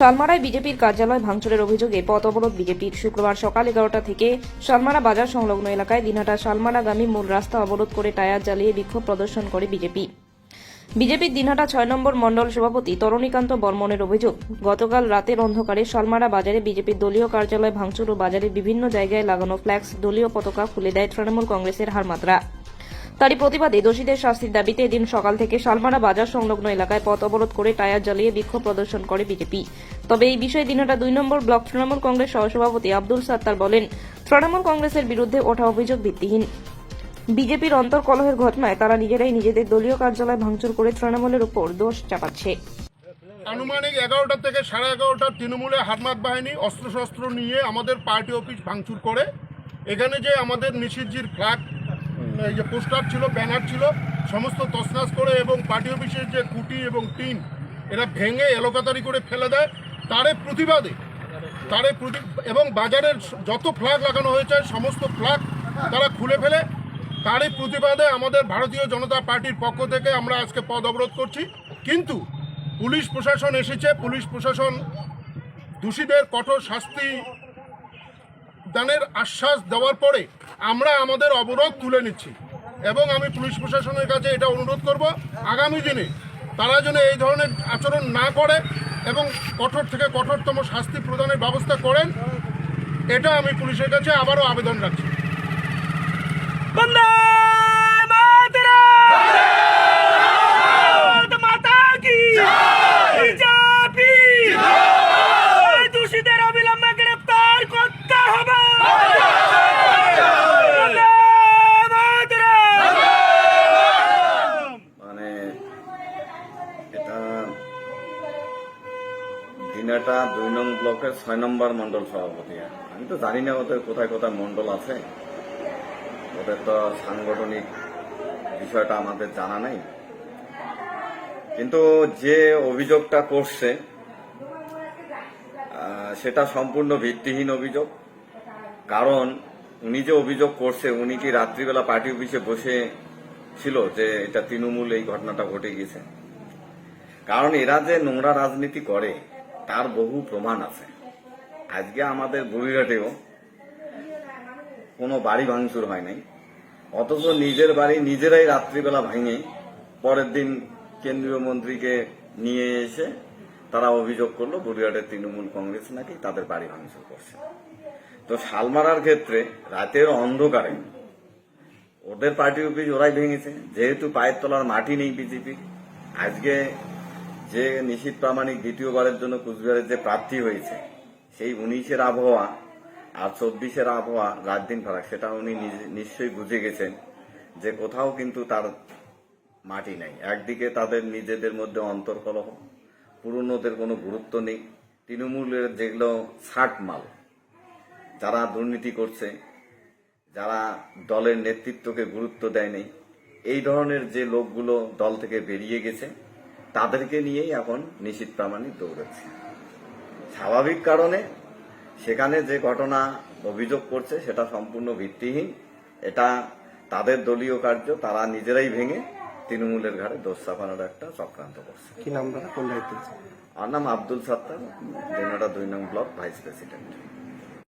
শালমারায় বিজেপির কার্যালয় ভাঙচুরের অভিযোগে পথ অবরোধ বিজেপির শুক্রবার সকাল এগারোটা থেকে শালমারা বাজার সংলগ্ন এলাকায় দিনহাটা শালমারাগামী মূল রাস্তা অবরোধ করে টায়ার জ্বালিয়ে বিক্ষোভ প্রদর্শন করে বিজেপি। বিজেপির দিনহাটা ছয় নম্বর মণ্ডল সভাপতি তরণীকান্ত বর্মনের অভিযোগ, গতকাল রাতের অন্ধকারে শালমারা বাজারে বিজেপির দলীয় কার্যালয় ভাঙচুর ও বাজারের বিভিন্ন জায়গায় লাগানো ফ্ল্যাক্স দলীয় পতাকা খুলে দেয় তৃণমূল কংগ্রেসের হারমাত্রা। তারই প্রতিবাদে দোষীদের শাস্তির দাবিতে এদিন সকাল থেকে শালমারা বাজার সংলগ্ন এলাকায় পথ অবরোধ করে টায়ার জ্বালিয়ে বিক্ষোভ প্রদর্শন করে বিজেপি। তবে এই বিষয়ে দিনহাটা দুই নম্বর ব্লক তৃণমূল কংগ্রেস সহসভাপতি আব্দুল সাত্তার বলেন, তৃণমূল কংগ্রেসের বিরুদ্ধে ওঠা অভিযোগ ভিত্তিহীন। বিজেপির অন্তর্কলহের ঘটনায় তারা নিজেরাই নিজেদের দলীয় কার্যালয় ভাঙচুর করে তৃণমূলের উপর দোষ চাপাচ্ছে। আনুমানিক এগারোটা থেকে সাড়ে এগারোটা তৃণমূলে হাতমাত বাহিনী অস্ত্রশস্ত্র নিয়ে আমাদের পার্টি অফিস ভাঙচুর করে। এখানে যে আমাদের নিষিদ্ধজির ফ্ল্যাগ এই যে পোস্টার ছিল, ব্যানার ছিল, সমস্ত তসনাস করে এবং পার্টি অফিসের যে কুটি এবং টিন, এরা ভেঙে এলোকাতারি করে ফেলে দেয়। তারে প্রতিবাদে, তারে প্রতি এবং বাজারের যত ফ্ল্যাগ লাগানো হয়েছে, সমস্ত ফ্ল্যাগ তারা খুলে ফেলে। তারই প্রতিবাদে আমাদের ভারতীয় জনতা পার্টির পক্ষ থেকে আমরা আজকে পদ অবরোধ করছি। কিন্তু পুলিশ প্রশাসন এসেছে। পুলিশ প্রশাসন দোষীদের কঠোর শাস্তি দানের আশ্বাস দেওয়ার পরে আমরা আমাদের অবরোধ তুলে নিচ্ছি এবং আমি পুলিশ প্রশাসনের কাছে এটা অনুরোধ করব আগামী দিনে তারা যেন এই ধরনের আচরণ না করে এবং কঠোর থেকে কঠোরতম শাস্তি প্রদানের ব্যবস্থা করেন, এটা আমি পুলিশের কাছে আবারও আবেদন রাখছি। দিনাটা দুই নং ব্লকের ছয় নম্বর মন্ডল সভাপতি। আমি তো জানি না ওদের কোথায় কোথায় মন্ডল আছে। ওদের তো সাংগঠনিক বিষয়টা আমাদের জানা নাই। কিন্তু যে অভিযোগটা করছে সেটা সম্পূর্ণ ভিত্তিহীন অভিযোগ। কারণ উনি যে অভিযোগ করছে, উনি কি রাত্রিবেলা পার্টি অফিসে বসে ছিল যে এটা তৃণমূল এই ঘটনাটা ঘটে গেছে কারণ এরা যে নোংরা রাজনীতি করে তার বহু প্রমাণ আছে। আজকে আমাদের বুড়িঘাটেও কোনো বাড়ি ভাঙচুর হয় নাই। অথচ নিজের বাড়ি নিজেরাই রাত্রিবেলা ভেঙে, পরের দিন কেন্দ্রীয় মন্ত্রীকে নিয়ে এসে তারা অভিযোগ করল বুড়িঘাটের তৃণমূল কংগ্রেস নাকি তাদের বাড়ি ভাঙচুর করছে। তো শালমারার ক্ষেত্রে রাতের অন্ধকারে ওদের পার্টি অফিস ওরাই ভেঙেছে। যেহেতু পায়ের তলার মাটি নেই বিজেপি আজকে যে নিশীত প্রামাণিক দ্বিতীয়বারের জন্য কুচবিহারের যে প্রার্থী হয়েছে, সেই উনিশের আবহাওয়া আর চব্বিশের আবহাওয়া রাত দিন ফারাক, সেটা উনি নিশ্চয়ই বুঝে গেছেন যে কোথাও কিন্তু তার মাটি নাই। একদিকে তাদের নিজেদের মধ্যে অন্তর্কলহ, পুরনোদের কোনো গুরুত্ব নেই, তৃণমূলের যেগুলো ছাট মাল, যারা দুর্নীতি করছে, যারা দলের নেতৃত্বকে গুরুত্ব দেয়নি এই ধরনের যে লোকগুলো দল থেকে বেরিয়ে গেছে তাদেরকে নিয়েই এখন নিশীত প্রামাণিক দৌড়াচ্ছে। স্বাভাবিক কারণে সেখানে যে ঘটনা অভিযোগ করছে সেটা সম্পূর্ণ ভিত্তিহীন। এটা তাদের দলীয় কার্য তারা নিজেরাই ভেঙে তৃণমূলের ঘাড়ে দোষ চাপানোর একটা চক্রান্ত করছে। কি নাম দাদা কোন দায়িত্বে আমার নাম আব্দুল সাত্তার দুই নং ব্লক ভাইস প্রেসিডেন্ট।